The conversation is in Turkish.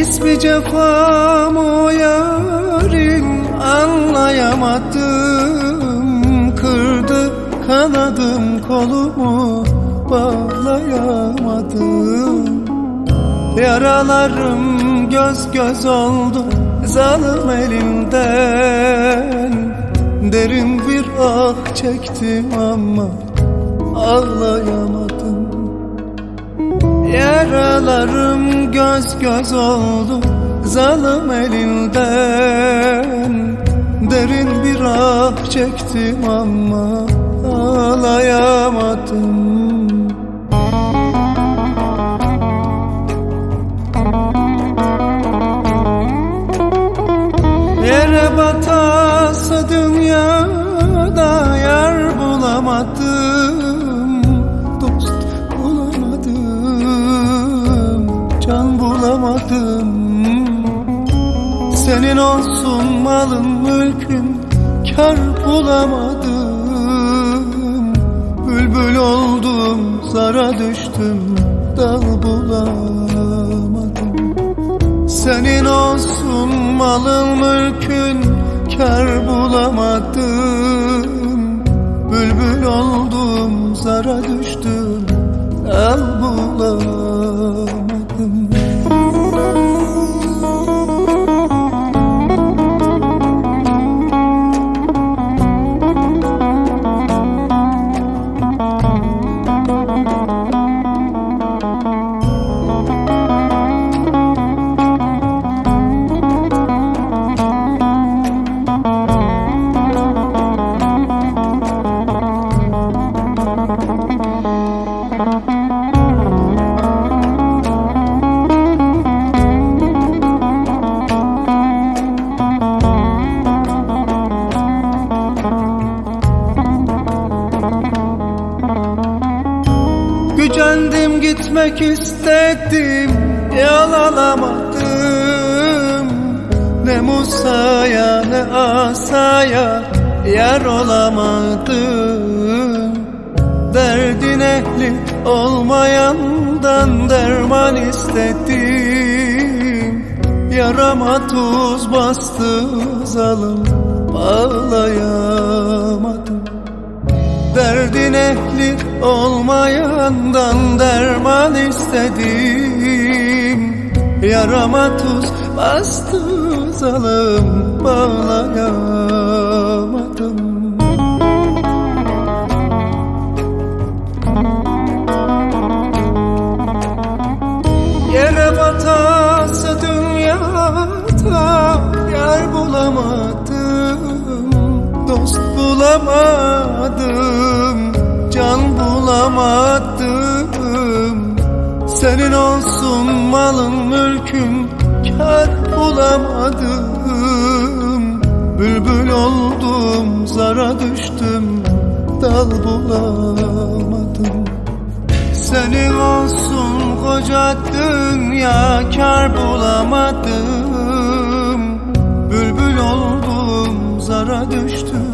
bir cefam o yarim anlayamadım. Kırdı kanadım kolumu bağlayamadım. Yaralarım göz göz oldu zalim elimden. Derin bir ah çektim ama ağlayamadım Yaralarım göz göz oldu zalim elinden Derin bir ah çektim ama ağlayamadım. Yere batası dünyada yer bulamadım bulamadım. Senin olsun malın mülkün Kar bulamadım. Bülbül oldum zara düştüm Dal bulamadım. Senin olsun malın mülkün kar bulamadım. Bülbül oldum zara düştüm al bulamadım gitmek istedim Yalanamadım. Ne Musa'ya ne Asa'ya Yar olamadım. Derdin ehli olmayandan derman istedim. Yarama tuz bastı zalim Bağlayamadım Derdin ehli olmayandan derman istedim. Yarama tuz bastı zalim bağlayamadım bulamadım Can bulamadım. Senin olsun malın mülkün Kar bulamadım. Bülbül oldum zara düştüm Dal bulamadım. Senin olsun koca dünya kar bulamadım. Bülbül oldum zara düştüm